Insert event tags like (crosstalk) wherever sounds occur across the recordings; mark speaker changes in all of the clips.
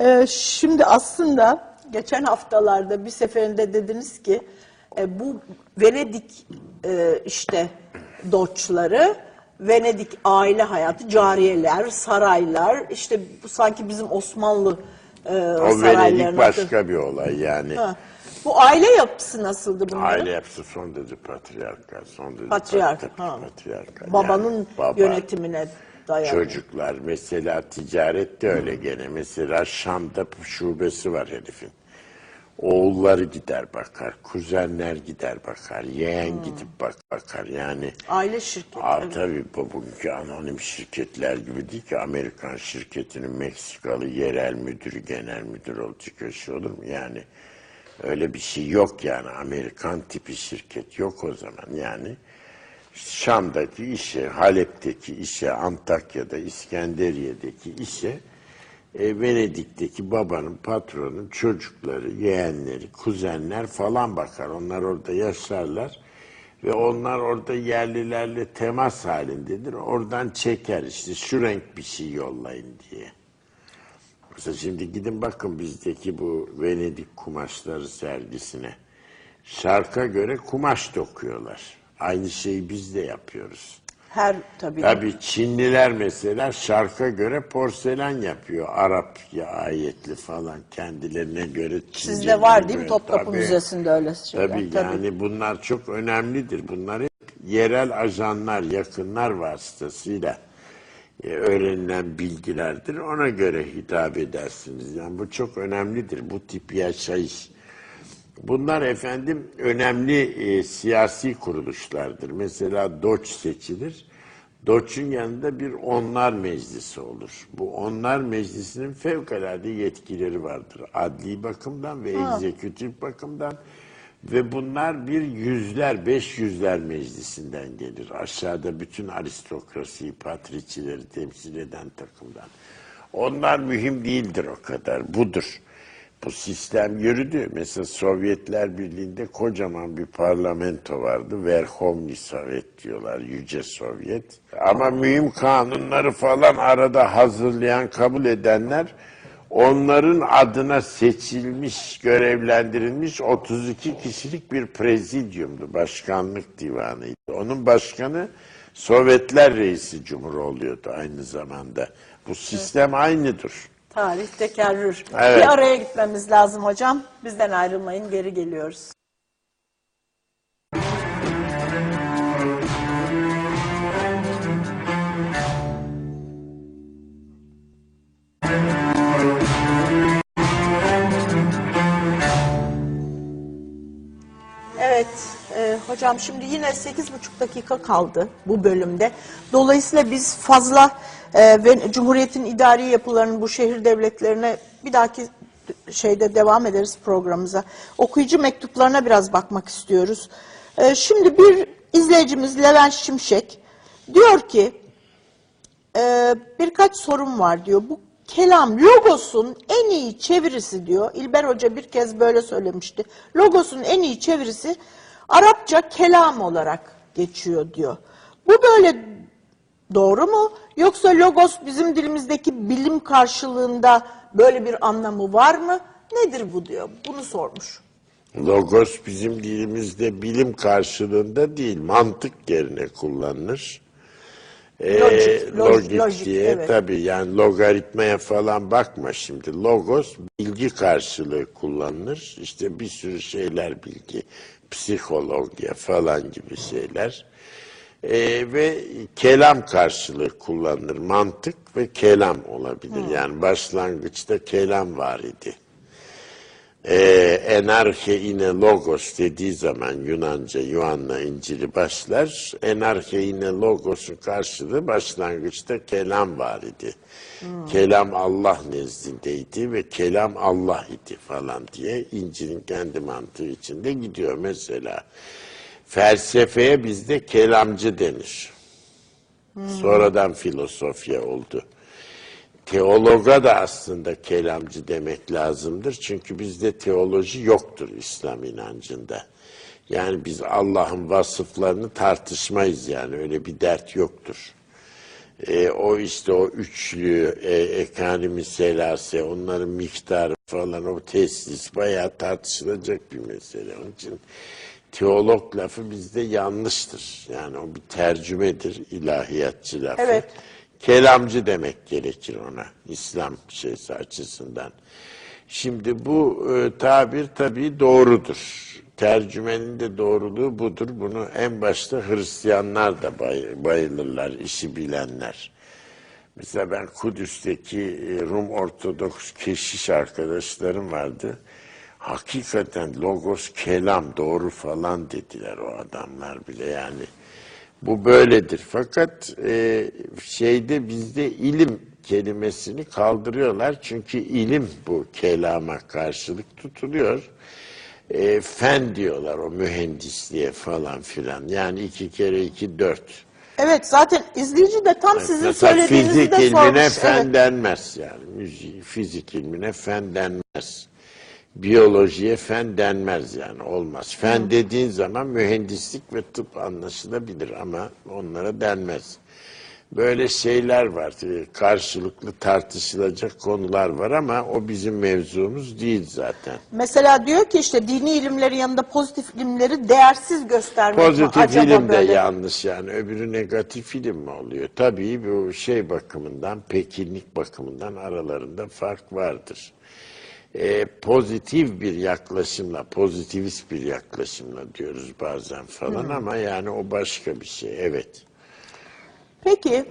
Speaker 1: Ee, şimdi aslında geçen haftalarda bir seferinde dediniz ki e, bu Venedik e, işte doçları, Venedik aile hayatı, cariyeler, saraylar, işte bu sanki bizim Osmanlı e,
Speaker 2: O Venedik başka bir olay yani.
Speaker 1: Ha. Bu aile yapısı nasıldı bunların?
Speaker 2: Aile yapısı son derece patriarkal, son derece
Speaker 1: Patriark,
Speaker 2: pat-
Speaker 1: ha.
Speaker 2: patriarkal.
Speaker 1: Babanın
Speaker 2: Yani baba,
Speaker 1: yönetimine dayalı.
Speaker 2: Çocuklar mesela ticaret de öyle gene. Mesela Şam'da şubesi var herifin. Oğulları gider bakar, kuzenler gider bakar, yeğen gidip bak bakar yani.
Speaker 1: Aile şirketi.
Speaker 2: Aa, tabii bu bugünkü anonim şirketler gibi değil ki Amerikan şirketinin Meksikalı yerel müdürü, genel müdür olacak öyle şey olur mu? Yani öyle bir şey yok yani Amerikan tipi şirket yok o zaman yani. Şam'daki işe, Halep'teki işe, Antakya'da, İskenderiye'deki işe e, Venedik'teki babanın, patronun çocukları, yeğenleri, kuzenler falan bakar. Onlar orada yaşarlar ve onlar orada yerlilerle temas halindedir. Oradan çeker işte şu renk bir şey yollayın diye. Mesela şimdi gidin bakın bizdeki bu Venedik kumaşları sergisine. Şarka göre kumaş dokuyorlar. Aynı şeyi biz de yapıyoruz.
Speaker 1: Her tabii.
Speaker 2: Tabii Çinliler mesela şarka göre porselen yapıyor. Arap ya ayetli falan kendilerine göre Çince.
Speaker 1: Sizde var değil mi. Topkapı
Speaker 2: Tabii.
Speaker 1: Müzesi'nde öyle şeyler?
Speaker 2: Tabii, yani bunlar çok önemlidir. Bunlar hep yerel ajanlar, yakınlar vasıtasıyla e, öğrenilen bilgilerdir. Ona göre hitap edersiniz. Yani bu çok önemlidir. Bu tip yaşayış. Bunlar efendim önemli e, siyasi kuruluşlardır. Mesela Doç seçilir. Doç'un yanında bir onlar meclisi olur. Bu onlar meclisinin fevkalade yetkileri vardır. Adli bakımdan ve egzekütif bakımdan. Ve bunlar bir yüzler, beş yüzler meclisinden gelir. Aşağıda bütün aristokrasiyi, patriçileri temsil eden takımdan. Onlar mühim değildir o kadar. Budur. Bu sistem yürüdü. Mesela Sovyetler Birliği'nde kocaman bir parlamento vardı. Verhovni Sovyet diyorlar, Yüce Sovyet. Ama mühim kanunları falan arada hazırlayan, kabul edenler onların adına seçilmiş, görevlendirilmiş 32 kişilik bir prezidyumdu. Başkanlık divanıydı. Onun başkanı Sovyetler Reisi Cumhur oluyordu aynı zamanda. Bu sistem aynıdır.
Speaker 1: Tarih tekerrür.
Speaker 2: Evet.
Speaker 1: Bir araya gitmemiz lazım hocam. Bizden ayrılmayın, geri geliyoruz. Evet, e, hocam şimdi yine 8,5 dakika kaldı bu bölümde. Dolayısıyla biz fazla e, ve Cumhuriyet'in idari yapılarının bu şehir devletlerine bir dahaki şeyde devam ederiz programımıza. Okuyucu mektuplarına biraz bakmak istiyoruz. E, şimdi bir izleyicimiz Levent Şimşek diyor ki e, birkaç sorun var diyor. Bu kelam logosun en iyi çevirisi diyor. İlber Hoca bir kez böyle söylemişti. Logosun en iyi çevirisi Arapça kelam olarak geçiyor diyor. Bu böyle doğru mu? Yoksa logos bizim dilimizdeki bilim karşılığında böyle bir anlamı var mı? Nedir bu diyor. Bunu sormuş.
Speaker 2: Logos bizim dilimizde bilim karşılığında değil, mantık yerine kullanılır.
Speaker 1: Lojik, loj-
Speaker 2: logik
Speaker 1: lojik,
Speaker 2: diye
Speaker 1: evet.
Speaker 2: tabii yani logaritmaya falan bakma şimdi. Logos bilgi karşılığı kullanılır. İşte bir sürü şeyler bilgi, psikologya falan gibi şeyler. Ee, ve kelam karşılığı kullanılır. Mantık ve kelam olabilir. Yani başlangıçta kelam var idi. Ee, enarche ine logos dediği zaman Yunanca Yuhanna İncil'i başlar. Enarche ine logos'un karşılığı başlangıçta kelam var idi. Kelam Allah nezdindeydi ve kelam Allah idi falan diye İncil'in kendi mantığı içinde gidiyor. Mesela felsefeye bizde kelamcı denir. Sonradan filosofya oldu. Teologa da aslında kelamcı demek lazımdır. Çünkü bizde teoloji yoktur İslam inancında. Yani biz Allah'ın vasıflarını tartışmayız yani öyle bir dert yoktur. E, o işte o üçlü e, ekonomi selase onların miktarı falan o teslis bayağı tartışılacak bir mesele. Onun için teolog lafı bizde yanlıştır. Yani o bir tercümedir ilahiyatçı lafı.
Speaker 1: Evet.
Speaker 2: Kelamcı demek gerekir ona İslam şeysi açısından. Şimdi bu e, tabir tabii doğrudur. Tercümenin de doğruluğu budur. Bunu en başta Hristiyanlar da bay- bayılırlar, işi bilenler. Mesela ben Kudüs'teki e, Rum Ortodoks keşiş arkadaşlarım vardı. Hakikaten logos kelam doğru falan dediler o adamlar bile yani. Bu böyledir. Fakat e, şeyde bizde ilim kelimesini kaldırıyorlar. Çünkü ilim bu kelama karşılık tutuluyor. E, fen diyorlar o mühendisliğe falan filan. Yani iki kere iki dört.
Speaker 1: Evet zaten izleyici de tam sizin
Speaker 2: Mesela
Speaker 1: söylediğinizi
Speaker 2: fizik
Speaker 1: de
Speaker 2: ilmine
Speaker 1: sormuş.
Speaker 2: fen
Speaker 1: Evet.
Speaker 2: denmez yani. Müzik, fizik ilmine fen denmez. Biyolojiye fen denmez yani olmaz. Fen dediğin zaman mühendislik ve tıp anlaşılabilir ama onlara denmez. Böyle şeyler var. e, Karşılıklı tartışılacak konular var ama o bizim mevzumuz değil zaten.
Speaker 1: Mesela diyor ki işte dini ilimlerin yanında pozitif ilimleri değersiz göstermek mi
Speaker 2: Pozitif
Speaker 1: acaba
Speaker 2: ilim de
Speaker 1: böyle?
Speaker 2: yanlış yani. Öbürü negatif ilim mi oluyor? Tabii bu şey bakımından, pekinlik bakımından aralarında fark vardır. Ee, pozitif bir yaklaşımla, pozitivist bir yaklaşımla diyoruz bazen falan ama yani o başka bir şey. Evet.
Speaker 1: Peki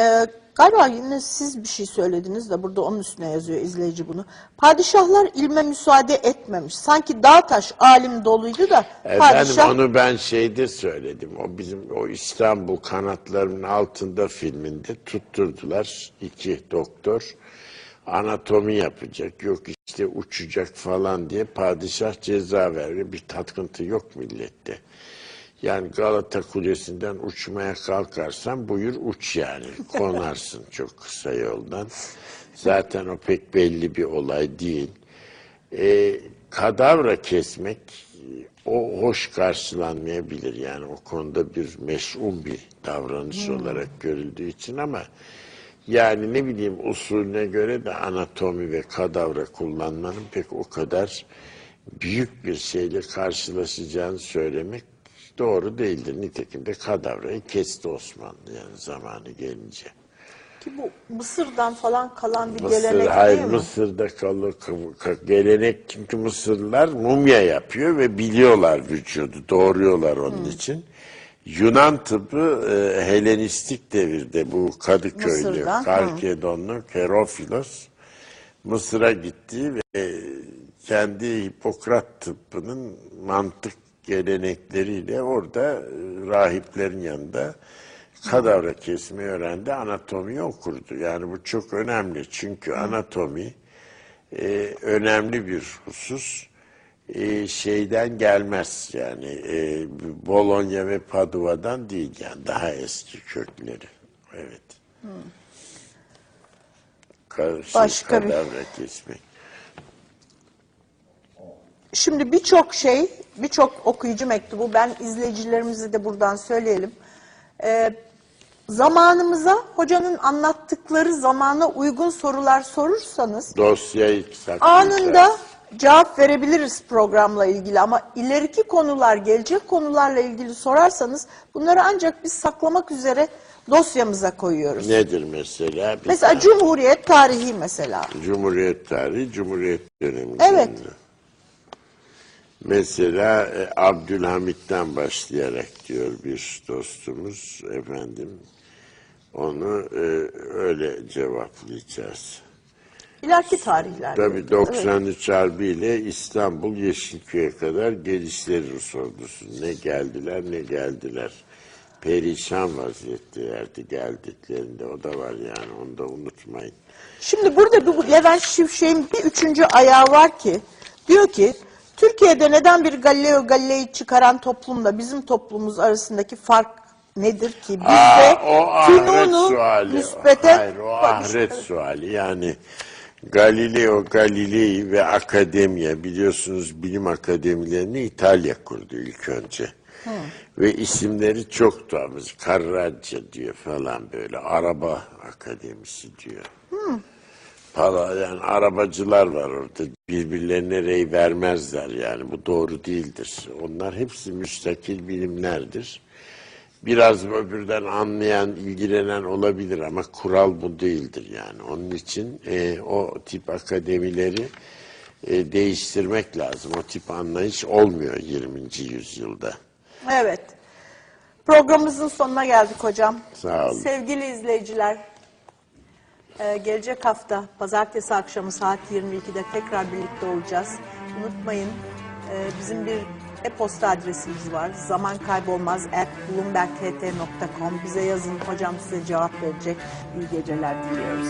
Speaker 1: e, galiba yine siz bir şey söylediniz de burada onun üstüne yazıyor izleyici bunu. Padişahlar ilme müsaade etmemiş. Sanki dağ taş alim doluydu da
Speaker 2: Efendim
Speaker 1: padişah
Speaker 2: onu ben şeyde söyledim. O bizim o İstanbul kanatlarının altında filminde tutturdular iki doktor. Anatomi yapacak, yok işte uçacak falan diye padişah ceza veriyor. Bir tatkıntı yok millette. Yani Galata Kulesi'nden uçmaya kalkarsan buyur uç yani. Konarsın (laughs) çok kısa yoldan. Zaten o pek belli bir olay değil. E, kadavra kesmek e, o hoş karşılanmayabilir yani o konuda bir meş'um bir davranış olarak görüldüğü için ama yani ne bileyim usulüne göre de anatomi ve kadavra kullanmanın pek o kadar büyük bir şeyle karşılaşacağını söylemek doğru değildir. Nitekim de kadavrayı kesti Osmanlı yani zamanı gelince.
Speaker 1: ki bu Mısır'dan falan kalan bir
Speaker 2: Mısır,
Speaker 1: gelenek
Speaker 2: hayır
Speaker 1: değil mi?
Speaker 2: Mısır'da kı- gelenek çünkü Mısırlılar mumya yapıyor ve biliyorlar vücudu doğruyorlar onun için. Yunan tıbbı e, Helenistik devirde bu Kadıköylü,
Speaker 1: Mısır'dan, hı.
Speaker 2: Kalkedonlu Kerofilos Mısır'a gitti ve kendi Hipokrat tıbbının mantık gelenekleriyle orada e, rahiplerin yanında kadavra kesmeyi öğrendi, anatomiyi okurdu. Yani bu çok önemli çünkü anatomi e, önemli bir husus. E, şeyden gelmez yani e, Bologna ve Paduva'dan değil yani daha eski kökleri. Evet. Şey,
Speaker 1: Başka bir-
Speaker 2: kesmek.
Speaker 1: Şimdi birçok şey, birçok okuyucu mektubu ben izleyicilerimize de buradan söyleyelim. Ee, zamanımıza hocanın anlattıkları zamana uygun sorular sorursanız
Speaker 2: Dosyayı
Speaker 1: anında cevap verebiliriz programla ilgili ama ileriki konular, gelecek konularla ilgili sorarsanız bunları ancak biz saklamak üzere dosyamıza koyuyoruz.
Speaker 2: Nedir mesela? Bir
Speaker 1: Mesela
Speaker 2: tane
Speaker 1: Cumhuriyet tarihi mesela.
Speaker 2: Cumhuriyet tarihi, Cumhuriyet dönemi.
Speaker 1: Evet.
Speaker 2: Mesela e, Abdülhamit'ten başlayarak diyor bir dostumuz efendim. Onu e, öyle cevaplayacağız.
Speaker 1: İleriki tarihler.
Speaker 2: Tabii 93 Harbi ile İstanbul Yeşilköy'e kadar gelişleri Rus ordusu. Ne geldiler ne geldiler. Perişan vaziyettelerdi geldiklerinde. O da var yani onu da unutmayın.
Speaker 1: Şimdi burada bu Levent Şivşek'in bir üçüncü ayağı var ki diyor ki Türkiye'de neden bir Galileo Galilei çıkaran toplumla bizim toplumumuz arasındaki fark nedir ki? Bizde
Speaker 2: Aa, o ahiret suali. Hayır o ahiret suali. Yani Galileo Galilei ve akademiye biliyorsunuz bilim akademilerini İtalya kurdu ilk önce. Ve isimleri çok tuhaf. Karraca diyor falan böyle. Araba Akademisi diyor. Pala, yani arabacılar var orada. Birbirlerine rey vermezler yani. Bu doğru değildir. Onlar hepsi müstakil bilimlerdir. Biraz öbürden anlayan, ilgilenen olabilir ama kural bu değildir yani. Onun için e, o tip akademileri e, değiştirmek lazım. O tip anlayış olmuyor 20. yüzyılda.
Speaker 1: Evet. Programımızın sonuna geldik hocam.
Speaker 2: Sağ olun.
Speaker 1: Sevgili izleyiciler, e, gelecek hafta pazartesi akşamı saat 22'de tekrar birlikte olacağız. Unutmayın e, bizim bir e-posta adresimiz var. Zaman kaybolmaz at bloombergt.com. Bize yazın. Hocam size cevap verecek. İyi geceler diliyoruz.